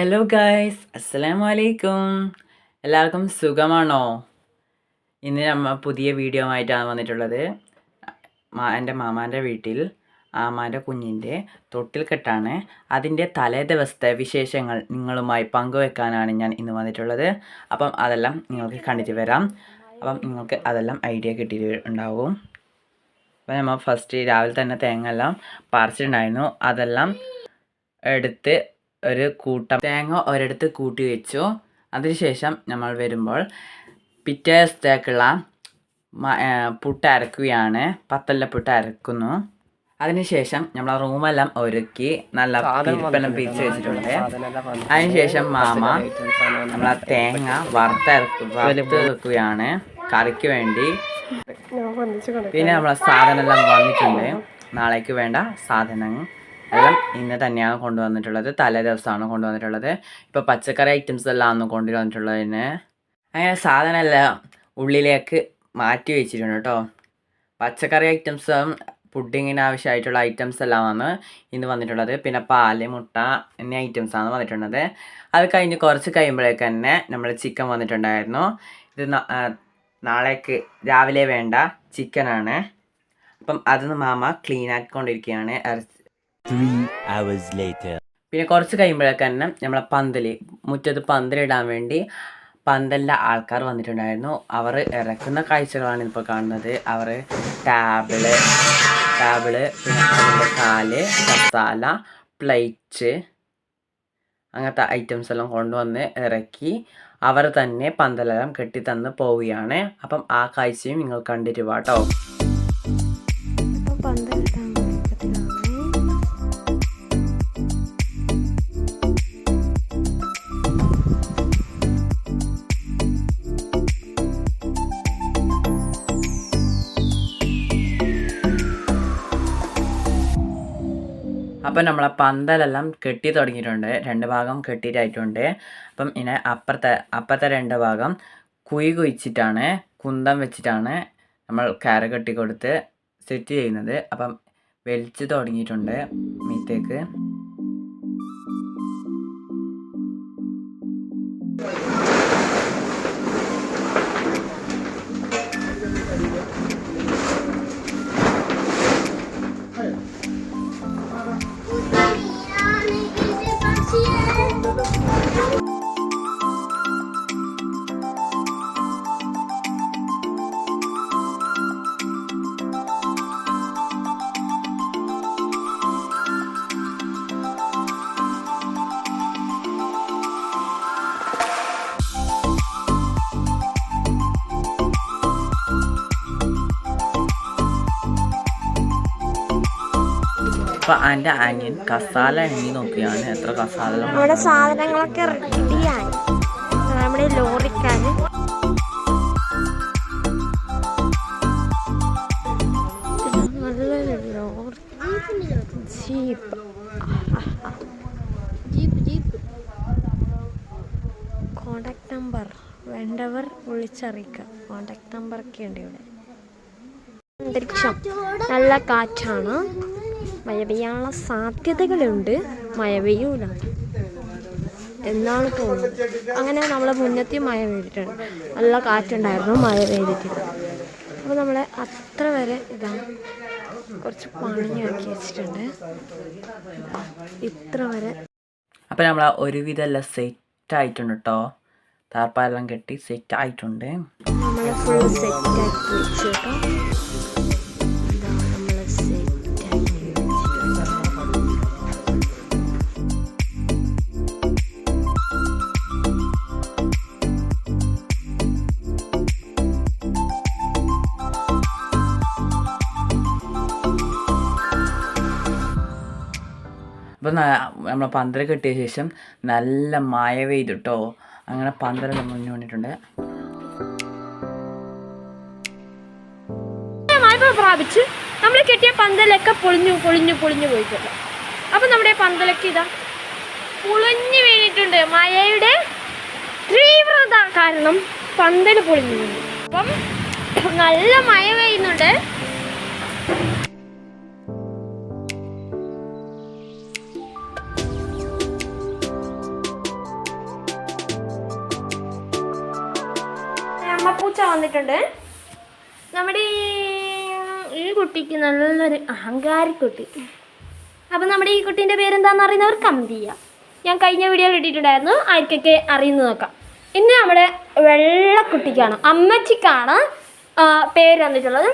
Hello guys അസ്സലാമു അലൈക്കും എല്ലാവർക്കും സുഖമാണോ? ഇന്ന് നമ്മ പുതിയ വീഡിയോ ആയിട്ടാണ് വന്നിട്ടുള്ളത്. എന്റെ മാമാന്റെ വീട്ടിൽ ആമാന്റെ കുഞ്ഞിന്റെ തൊട്ടിൽ കെട്ടാണ്. അതിന്റെ തലേ ദിവസത്തെ വിശേഷങ്ങൾ നിങ്ങളുമായി പങ്കുവെക്കാനാണ് ഞാൻ ഇന്ന് വന്നിട്ടുള്ളത്. അപ്പം അതെല്ലാം നിങ്ങൾക്ക് കണ്ടിട്ട് വരാം. അപ്പം നിങ്ങൾക്ക് അതെല്ലാം ഐഡിയ കിട്ടിയിട്ടുണ്ടാവും അപ്പം നമ്മൾ ഫസ്റ്റ് രാവിലെ തന്നെ തേങ്ങ എല്ലാം പറിച്ചിട്ടുണ്ടായിരുന്നു. അതെല്ലാം എടുത്ത് ഒരു കൂട്ടം തേങ്ങ ഒരിടത്ത് കൂട്ടി വെച്ചു. അതിനുശേഷം നമ്മൾ വരുമ്പോൾ പിറ്റേ ദിവസത്തേക്കുള്ള പുട്ട് അരക്കുകയാണ്. പത്തല്ല പുട്ട് അരക്കുന്നു. അതിനുശേഷം നമ്മൾ റൂമെല്ലാം ഒരുക്കി നല്ല പിരിപ്പെല്ലാം പിരിച്ച് വെച്ചിട്ടുണ്ട്. അതിനുശേഷം മാമ നമ്മളെ തേങ്ങ വറുത്തരക്ക് വറുത്ത് വെക്കുകയാണ്. കറിക്ക് വേണ്ടി. പിന്നെ നമ്മളെ സാധനം എല്ലാം വന്നിട്ടുണ്ട്. നാളേക്ക് വേണ്ട സാധനങ്ങൾ. എല്ലാം ഇന്ന് തന്നെയാണ് കൊണ്ടുവന്നിട്ടുള്ളത്. തലേ ദിവസമാണ് കൊണ്ടുവന്നിട്ടുള്ളത്. ഇപ്പോൾ പച്ചക്കറി ഐറ്റംസ് എല്ലാം ആണ് കൊണ്ടുവന്നിട്ടുള്ളതിന് അങ്ങനെ സാധനമെല്ലാം ഉള്ളിലേക്ക് മാറ്റി വെച്ചിട്ടുണ്ട് കേട്ടോ. പച്ചക്കറി ഐറ്റംസും പുഡിങ്ങിന് ആവശ്യമായിട്ടുള്ള ഐറ്റംസ് എല്ലാം ആണ് ഇന്ന് വന്നിട്ടുള്ളത്. പിന്നെ പാൽ മുട്ട എന്നീ ഐറ്റംസ് ആണ് വന്നിട്ടുള്ളത്. അത് കഴിഞ്ഞ് കുറച്ച് കഴിയുമ്പോഴേക്ക് തന്നെ നമ്മൾ ചിക്കൻ വന്നിട്ടുണ്ടായിരുന്നു. ഇത് നാളേക്ക് രാവിലെ വേണ്ട ചിക്കനാണ് അപ്പം അത് മാമ ക്ലീൻ ആക്കിക്കൊണ്ടിരിക്കുകയാണ്. ഇറച്ചി. പിന്നെ കുറച്ച് കഴിയുമ്പോഴൊക്കെ തന്നെ നമ്മളെ പന്തൽ മുറ്റത്ത് പന്തലിടാൻ വേണ്ടി പന്തലിന്റെ ആൾക്കാർ വന്നിട്ടുണ്ടായിരുന്നു. അവർ ഇറക്കുന്ന കാഴ്ചകളാണ് ഇപ്പോൾ കാണുന്നത്. അവർ ടാബിൾ ടാബിൾ പിന്നെ കാൽ മസാല പ്ലേറ്റ് അങ്ങനത്തെ ഐറ്റംസ് എല്ലാം കൊണ്ടുവന്ന് ഇറക്കി അവർ തന്നെ പന്തലെല്ലാം കെട്ടിത്തന്ന് പോവുകയാണ്. അപ്പം ആ കാഴ്ചയും നിങ്ങൾ കണ്ടിട്ട് അപ്പം നമ്മളെ പന്തലെല്ലാം കെട്ടി തുടങ്ങിയിട്ടുണ്ട്. രണ്ട് ഭാഗം കെട്ടിയിട്ടായിട്ടുണ്ട്. അപ്പം ഇനി അപ്പുറത്തെ അപ്പുറത്തെ രണ്ട് ഭാഗം കുയി കുഴിച്ചിട്ടാണ് കുന്തം വെച്ചിട്ടാണ് നമ്മൾ കയറ് കെട്ടി കൊടുത്ത് സെറ്റ് ചെയ്യുന്നത്. അപ്പം വലിച്ചു തുടങ്ങിയിട്ടുണ്ട് മീത്തേക്ക്. അപ്പം എന്റെ അനിയൻ കസാല എണ്ണി നോക്കിയാണ് എത്ര കസാല നമ്മുടെ സാധനങ്ങളൊക്കെ റെഡിയായി നമ്മുടെ ലോറിക്കാര് കോണ്ടാക്ട് നമ്പർ. വേണ്ടവർ വിളിച്ചറിയിക്കുക. കോണ്ടാക്ട് നമ്പർ ഒക്കെ ഉണ്ട് ഇവിടെ. അന്തരീക്ഷം. നല്ല കാറ്റാണ്. മഴ പെയ്യാനുള്ള സാധ്യതകളുണ്ട്. മഴ പെയ്യൂല എന്നാണ് തോന്നുന്നത്. അങ്ങനെ നമ്മളെ മുന്നത്തെ മഴ പെയ്തിട്ടുണ്ട്. നല്ല കാറ്റുണ്ടായിരുന്നു മഴ പെയ്തിട്ടുണ്ട് അപ്പോൾ നമ്മളെ അത്ര വരെ ഇതാ കുറച്ച് പണിയാക്കി വെച്ചിട്ടുണ്ട്. ഇതാ, ഇത്ര വരെ. അപ്പോൾ നമ്മൾ ഒരുവിധം എല്ലാം സെറ്റ് ആയിട്ടുണ്ട് കേട്ടോ താർപ്പാലെല്ലാം കെട്ടി സെറ്റ് ആയിട്ടുണ്ട്. നമ്മളെ ഫുൾ സെറ്റാക്കി വെച്ചു കേട്ടോ അപ്പം നമ്മൾ പന്തൽ കെട്ടിയ ശേഷം നല്ല മഴ പെയ്തു കേട്ടോ അങ്ങനെ പന്തര മുന്നിൽ വന്നിട്ടുണ്ട്. മഴ പ്രാപിച്ച് നമ്മൾ കെട്ടിയ പന്തലൊക്കെ പൊളിഞ്ഞു പൊളിഞ്ഞു പൊളിഞ്ഞു പോയിട്ടുണ്ട്. അപ്പം നമ്മുടെ പന്തലൊക്കെ ഇതാ പൊളിഞ്ഞു വീണിട്ടുണ്ട്. മഴയുടെ തീവ്രത കാരണം പന്തൽ പൊളിഞ്ഞു വീണു. അപ്പം നല്ല മഴ പെയ്യുന്നുണ്ട്. വന്നിട്ടുണ്ട്. നമ്മുടെ ഈ- കുട്ടിക്ക് നല്ലൊരു അഹങ്കാരക്കുട്ടി അപ്പം നമ്മുടെ ഈ കുട്ടീന്റെ പേരെന്താണെന്ന് അറിയുന്നവർ കമന്റ് ചെയ്യുക ഞാൻ കഴിഞ്ഞ വീഡിയോയിൽ ഇട്ടിട്ടുണ്ടായിരുന്നു. ആർക്കൊക്കെ അറിയുന്നു നോക്കാം. ഇന്ന് നമ്മുടെ വെള്ളക്കുട്ടിക്കാണ് അമ്മച്ചിക്കാണ് പേര് തന്നിട്ടുള്ളത്.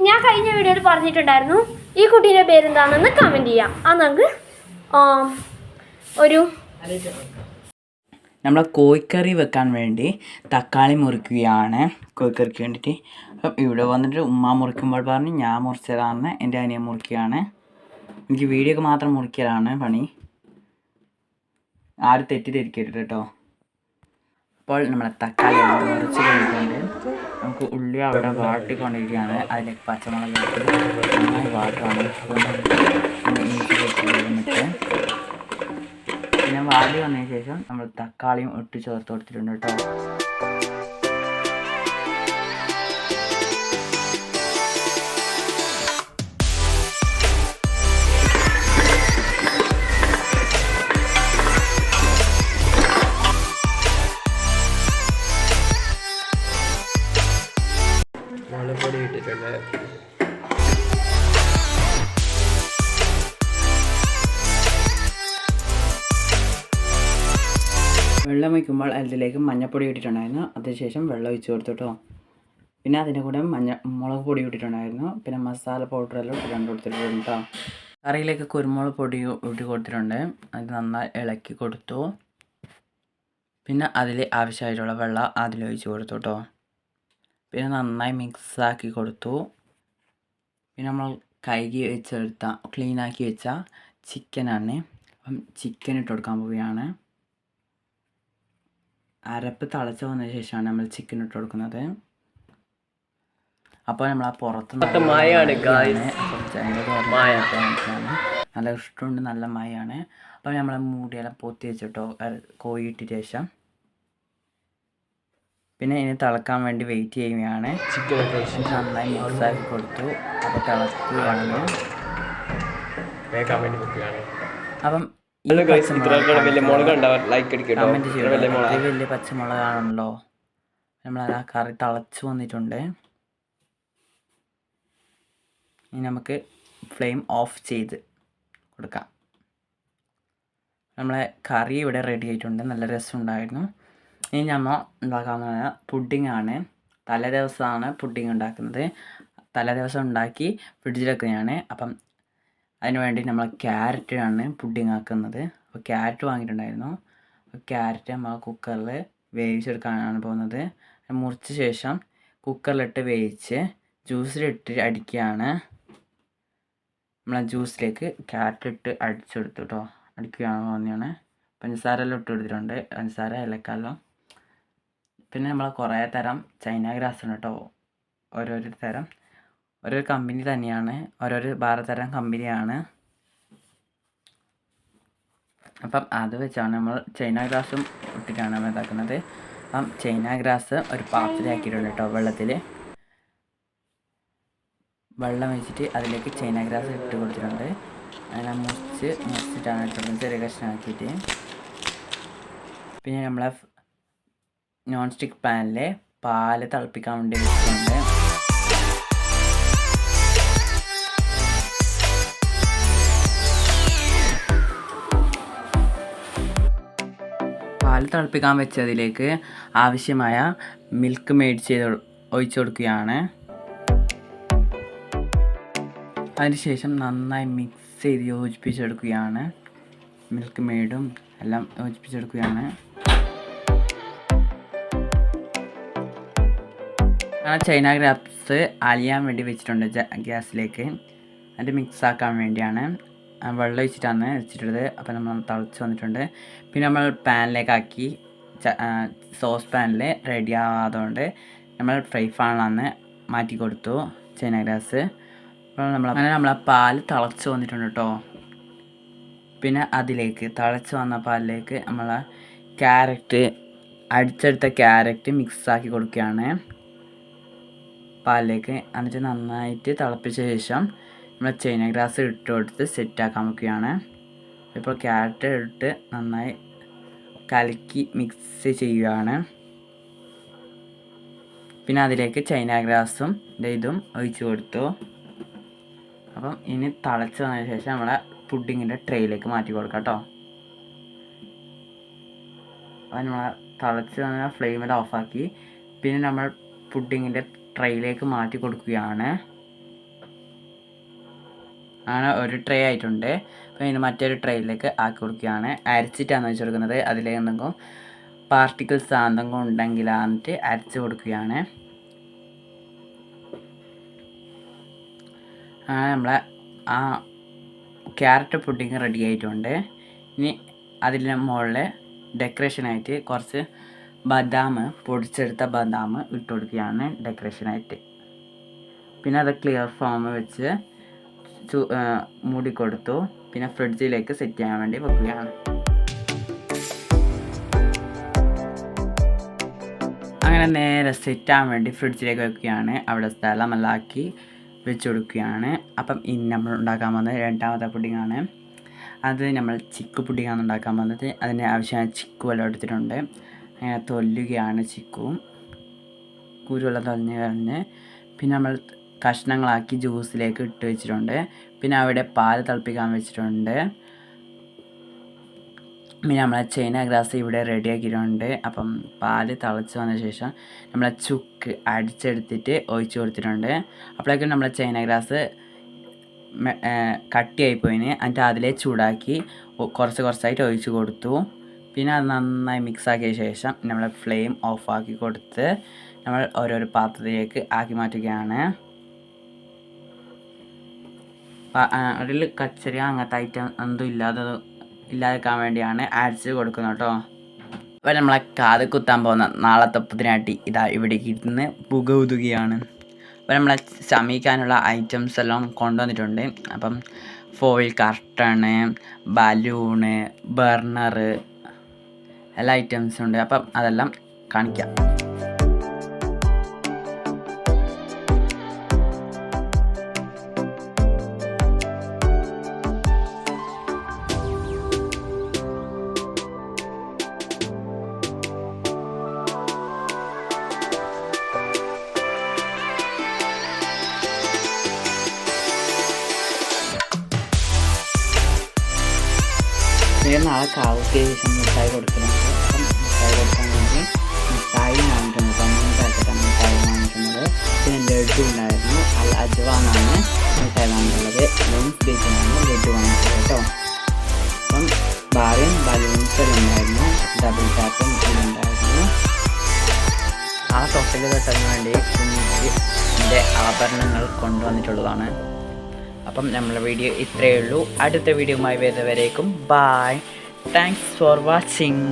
ഞാൻ കഴിഞ്ഞ വീഡിയോയിൽ പറഞ്ഞിട്ടുണ്ടായിരുന്നു. ഈ കുട്ടീന്റെ പേരെന്താണെന്ന് കമന്റ് ചെയ്യാം. അത് നമുക്ക് ഒരു നമ്മൾ കോഴിക്കറി വെക്കാൻ വേണ്ടി തക്കാളി മുറിക്കുകയാണ്. കോഴിക്കറിക്ക് വേണ്ടിയിട്ട്. അപ്പം ഇവിടെ വന്നിട്ട് ഉമ്മ മുറിക്കുമ്പോൾ പറഞ്ഞ് ഞാൻ മുറിച്ചതാണ് എന്റെ അനിയൻ മുറിക്കുകയാണ്. എനിക്ക് വീഡിയോ ഒക്കെ മാത്രം മുറിക്കലാണ് പണി. ആരും തെറ്റിദ്ധരിക്കരുത് കേട്ടോ. അപ്പോൾ നമ്മളെ തക്കാളി മുറിച്ച് കഴിഞ്ഞിട്ടുണ്ട്. നമുക്ക് ഉള്ളി അവിടെ വാട്ടിക്കൊണ്ടിരിക്കുകയാണ്. അതിലേക്ക് പച്ചമുളക് വാട്ടാണ് വാടി വന്നതിന് ശേഷം നമ്മൾ തക്കാളിയും ഇട്ട് ചേർത്ത് കൊടുത്തിട്ടുണ്ട് കേട്ടോ. വെള്ളം വയ്ക്കുമ്പോൾ അതിലേക്ക് മഞ്ഞപ്പൊടി ഇട്ടിട്ടുണ്ടായിരുന്നു. അതിനുശേഷം വെള്ളം ഒഴിച്ച് കൊടുത്തു കേട്ടോ പിന്നെ അതിന്റെ കൂടെ മഞ്ഞ മുളക് പൊടി ഇട്ടിട്ടുണ്ടായിരുന്നു. പിന്നെ മസാല പൗഡറെല്ലാം ഇട്ടിട്ടുണ്ട് കൊടുത്തിട്ടുണ്ട് കേട്ടോ കറിയിലേക്ക് കുരുമുളക് പൊടി ഇട്ട് കൊടുത്തിട്ടുണ്ട്. അത് നന്നായി ഇളക്കി കൊടുത്തു. പിന്നെ അതിൽ ആവശ്യമായിട്ടുള്ള വെള്ളം അതിലൊഴിച്ച് കൊടുത്തു കേട്ടോ പിന്നെ നന്നായി മിക്സാക്കി കൊടുത്തു. പിന്നെ നമ്മൾ കഴുകി വെച്ചെടുത്ത ക്ലീനാക്കി വെച്ച ചിക്കനാണ് അപ്പം ചിക്കൻ ഇട്ട് കൊടുക്കാൻ പോവുകയാണ്. അരപ്പ് തിളച്ച് വന്ന ശേഷമാണ് നമ്മൾ ചിക്കൻ ഇട്ട് കൊടുക്കുന്നത്. അപ്പോൾ നമ്മൾ ആ പുറത്ത് മായാണ്. നല്ല ഇഷ്ടമുണ്ട് നല്ല മായയാണ് അപ്പോൾ നമ്മൾ മൂടിയെല്ലാം പൊത്തി വെച്ചിട്ടോ അര- ശേഷം. പിന്നെ ഇനി തിളക്കാൻ വേണ്ടി വെയിറ്റ് ചെയ്യുകയാണ്. ചിക്കൻ നന്നായി മിക്സാക്കി കൊടുത്തു. അപ്പോൾ തിളക്കുകയാണ് അപ്പം കമന്റ് ചെയ്യണം വലിയ പച്ചമുളകാണല്ലോ. നമ്മൾ ആ കറി തിളച്ച് വന്നിട്ടുണ്ട്. ഇനി നമുക്ക് ഫ്ലെയിം ഓഫ് ചെയ്ത് കൊടുക്കാം. നമ്മളെ കറി ഇവിടെ റെഡി ആയിട്ടുണ്ട്. നല്ല രസമുണ്ടായിരുന്നു. ഇനി നമ്മൾ ഉണ്ടാക്കാൻ പോകുന്ന പുഡിംഗ് ആണ്. തലേ ദിവസമാണ് പുഡിംഗ് ഉണ്ടാക്കുന്നത്. തലേ ദിവസം ഉണ്ടാക്കി ഫ്രിഡ്ജിൽ വെക്കുന്നതാണ്. അപ്പം അതിന് വേണ്ടി നമ്മൾ ക്യാരറ്റ് ആണ് പുഡിംഗ് ആക്കുന്നത്. അപ്പോൾ ക്യാരറ്റ് വാങ്ങിയിട്ടുണ്ടായിരുന്നു. അപ്പോൾ ക്യാരറ്റ് നമ്മൾ കുക്കറിൽ വേവിച്ചെടുക്കാനാണ് പോകുന്നത്. മുറിച്ച ശേഷം കുക്കറിലിട്ട് വേവിച്ച് ജ്യൂസിലിട്ട് അടിക്കുകയാണ്. നമ്മൾ ജ്യൂസിലേക്ക് ക്യാരറ്റ് ഇട്ട് അടിച്ചെടുത്തു കേട്ടോ അടിക്കുകയാണ് തോന്നിയാണ് പഞ്ചസാര എല്ലാം ഇട്ട് കൊടുത്തിട്ടുണ്ട്. പഞ്ചസാര ഏലക്കാലം. പിന്നെ നമ്മൾ കുറേ തരം ചൈന ഗ്രാസ് ഉണ്ട് കേട്ടോ ഓരോരോ തരം. ഓരോ കമ്പനി തന്നെയാണ്. ഓരോരോ ഭാരതരം തരം കമ്പനിയാണ്. അപ്പം അത് വെച്ചാണ് നമ്മൾ ചൈന ഗ്രാസും ഇട്ടിട്ടാണ് നമ്മൾ ഇതാക്കുന്നത്. അപ്പം ചൈന ഗ്രാസ് ഒരു പാത്രത്തിലാക്കിയിട്ടുണ്ട് കേട്ടോ വെള്ളത്തിൽ വെള്ളം വെച്ചിട്ട് അതിലേക്ക് ചൈന ഗ്രാസ് ഇട്ട് കൊടുത്തിട്ടുണ്ട്. അങ്ങനെ മുറിച്ച് മുറിച്ചിട്ടാണ് ഇട്ടുള്ളത് ചെറിയ കഷ്ണമാക്കിയിട്ട്. പിന്നെ നമ്മളെ നോൺ സ്റ്റിക്ക് പാനിൽ പാൽ തിളപ്പിക്കാൻ വേണ്ടി വെച്ചിട്ടുണ്ട്. തിളപ്പിക്കാൻ വെച്ചതിലേക്ക് ആവശ്യമായ മിൽക്ക് മേടിച്ച് ഒഴിച്ചു കൊടുക്കുകയാണ്. അതിനുശേഷം നന്നായി മിക്സ് ചെയ്ത് യോജിപ്പിച്ചെടുക്കുകയാണ്. മിൽക്ക് മെയ്ഡും എല്ലാം യോജിപ്പിച്ചെടുക്കുകയാണ്. ആ ചൈന ഗ്രാപ്സ് അലിയാൻ വേണ്ടി വെച്ചിട്ടുണ്ട് ഗ്യാസിലേക്ക്. അത് മിക്സ് ആക്കാൻ വേണ്ടിയാണ്. വെള്ളം ഒഴിച്ചിട്ടാണ് വെച്ചിട്ടുള്ളത്. അപ്പോൾ നമ്മൾ തിളച്ച് വന്നിട്ടുണ്ട്. പിന്നെ നമ്മൾ പാനിലേക്കാക്കി സോസ് പാനിൽ റെഡി ആവാതുകൊണ്ട് നമ്മൾ ഫ്രൈ പാനിലാണ് മാറ്റി കൊടുത്തു ചൈന ഗ്രാസ് അപ്പോൾ നമ്മൾ അങ്ങനെ നമ്മൾ ആ പാൽ തിളച്ച് വന്നിട്ടുണ്ട് കേട്ടോ പിന്നെ അതിലേക്ക് തിളച്ച് വന്ന പാലിലേക്ക് നമ്മൾ ക്യാരറ്റ് അടിച്ചെടുത്ത ക്യാരറ്റ് മിക്സാക്കി കൊടുക്കുകയാണ്. പാലിലേക്ക് എന്നിട്ട് നന്നായിട്ട് തിളപ്പിച്ച ശേഷം നമ്മൾ ചൈന ഗ്രാസ് ഇട്ട് കൊടുത്ത് സെറ്റാക്കാൻ നോക്കുകയാണ് ഇപ്പോൾ ക്യാരറ്റ് ഇട്ട് നന്നായി കലക്കി മിക്സ് ചെയ്യുകയാണ്. പിന്നെ അതിലേക്ക് ചൈന ഗ്രാസും ഇതും ഒഴിച്ചു കൊടുത്തു. അപ്പം ഇനി തിളച്ച് വന്നതിന് ശേഷം നമ്മളെ പുഡിങ്ങിന്റെ ട്രേയിലേക്ക് മാറ്റി കൊടുക്കാം കേട്ടോ. അപ്പം നമ്മൾ തിളച്ച് വന്ന ഫ്ലെയിമിൽ ഓഫാക്കി പിന്നെ നമ്മൾ പുഡിങ്ങിന്റെ ട്രെയിലേക്ക് മാറ്റി കൊടുക്കുകയാണ്. അങ്ങനെ ഒരു ട്രേ ആയിട്ടുണ്ട്. അപ്പോൾ ഇതിന് മറ്റൊരു ട്രേയിലേക്ക് ആക്കി കൊടുക്കുകയാണ്. അരച്ചിട്ടാണ് വെച്ച് കൊടുക്കുന്നത് അതിലേക്ക് എന്തെങ്കിലും പാർട്ടിക്കിൾസ് എന്തെങ്കിലും ഉണ്ടെങ്കിലാന്നിട്ട് അരച്ച് കൊടുക്കുകയാണ്. അങ്ങനെ നമ്മളെ ആ ക്യാരറ്റ് പുഡിങ് റെഡി ആയിട്ടുണ്ട്. ഇനി അതിന്റെ മുകളിൽ ഡെക്കറേഷനായിട്ട് കുറച്ച് ബദാം പൊടിച്ചെടുത്ത ബദാം ഇട്ട് കൊടുക്കുകയാണ് ഡെക്കറേഷനായിട്ട് പിന്നെ അത് ക്ലിയർ ഫോം വെച്ച് മൂടിക്കൊടുത്തു മൂടി കൊടുത്തു പിന്നെ ഫ്രിഡ്ജിലേക്ക് സെറ്റ് ചെയ്യാൻ വേണ്ടി വെക്കുകയാണ്. അങ്ങനെ നേരെ സെറ്റ് ആവാൻ വേണ്ടി ഫ്രിഡ്ജിലേക്ക് വെക്കുകയാണ്. അവിടെ സ്ഥലം ആക്കി വെച്ച് കൊടുക്കുകയാണ്. അപ്പം ഇനി നമ്മൾ ഉണ്ടാക്കാൻ പോകുന്നത് രണ്ടാമത്തെ പുഡിങ്ങാണ്. അത് നമ്മൾ ചിക്കു പുഡിങ്ങാണ് ഉണ്ടാക്കാൻ പോകുന്നത്. അതിന് ആവശ്യമായ ചിക്കു വെള്ളം എടുത്തിട്ടുണ്ട്. അങ്ങനെ തൊല്ലുകയാണ് ചിക്കുവും കുരുവെല്ലാം തൊലഞ്ഞ് കളഞ്ഞ്. പിന്നെ നമ്മൾ കഷ്ണങ്ങളാക്കി ജ്യൂസിലേക്ക് ഇട്ട് വെച്ചിട്ടുണ്ട്. പിന്നെ അവിടെ പാൽ തിളപ്പിക്കാൻ വെച്ചിട്ടുണ്ട്. പിന്നെ നമ്മളെ ചൈന ഗ്രാസ് ഇവിടെ റെഡി ആക്കിയിട്ടുണ്ട്. അപ്പം പാൽ തിളച്ച് വന്ന ശേഷം നമ്മളെ ചുക്ക് അടിച്ചെടുത്തിട്ട് ഒഴിച്ച് കൊടുത്തിട്ടുണ്ട്. അപ്പോഴേക്കും നമ്മളെ ചൈന ഗ്രാസ് ഏ, കട്ടിയായിപ്പോയിന്. എന്നിട്ട് അതിലെ ചൂടാക്കി കുറച്ച് കുറച്ചായിട്ട് ഒഴിച്ച് കൊടുത്തു. പിന്നെ അത് നന്നായി മിക്സ് ആക്കിയ ശേഷം നമ്മൾ ഫ്ലെയിം ഓഫാക്കി കൊടുത്ത് നമ്മൾ ഓരോരോ പാത്രത്തിലേക്ക് ആക്കി മാറ്റുകയാണ്. അതിൽ കച്ചറി അങ്ങനത്തെ ഐറ്റം എന്തും ഇല്ലാതെ ഇല്ലാതെക്കാൻ വേണ്ടിയാണ് ആഡ്സ് കൊടുക്കുന്നത് കേട്ടോ. അപ്പോൾ നമ്മളെ കാത് കുത്താൻ പോകുന്ന നാളത്തെ പുതിനാട്ടി ഇതാ ഇവിടെ ഇരുന്ന് പുക ഉതുകയാണ്. അപ്പോൾ നമ്മളെ ശമിക്കാനുള്ള ഐറ്റംസ് എല്ലാം കൊണ്ടുവന്നിട്ടുണ്ട്. അപ്പം ഫോയിൽ കർട്ടണ് ബലൂണ് ബർണറ് എല്ലാ ഐറ്റംസും ഉണ്ട്. അപ്പം അതെല്ലാം കാണിക്കാം. നാളെ കാവ്ക്ക് ശേഷം മിഠായി കൊടുക്കണം അപ്പം മിഠായി കൊടുക്കാൻ വേണ്ടി മിഠായി വാങ്ങിക്കുന്നത് പന്ത്രണ്ട് പാക്കറ്റാണ് മിഠായി വാങ്ങിക്കുന്നത്. പിന്നെ ലഡു ഉണ്ടായിരുന്നു അൽ അജ്വാന്നാണ് മിഠായി വാങ്ങിയിട്ടുള്ളത് ലൂൺസ് ബേക്കിനാണ് ലഡു വാങ്ങിച്ചത് കേട്ടോ. അപ്പം ബാറും ബലൂൺസ് ഉണ്ടായിരുന്നു ഡബിൾ ടാപ്പും ഉണ്ടായിരുന്നു. ആ തൊട്ടിൽ തൊട്ടതിന് വേണ്ടി എന്റെ ആഭരണങ്ങൾ കൊണ്ടുവന്നിട്ടുള്ളതാണ്. അപ്പം നമ്മളെ വീഡിയോ ഇത്രയേ ഉള്ളൂ. അടുത്ത വീഡിയോയുമായി വരുന്നവരേക്കും ബായ് താങ്ക്സ് ഫോർ വാച്ചിങ്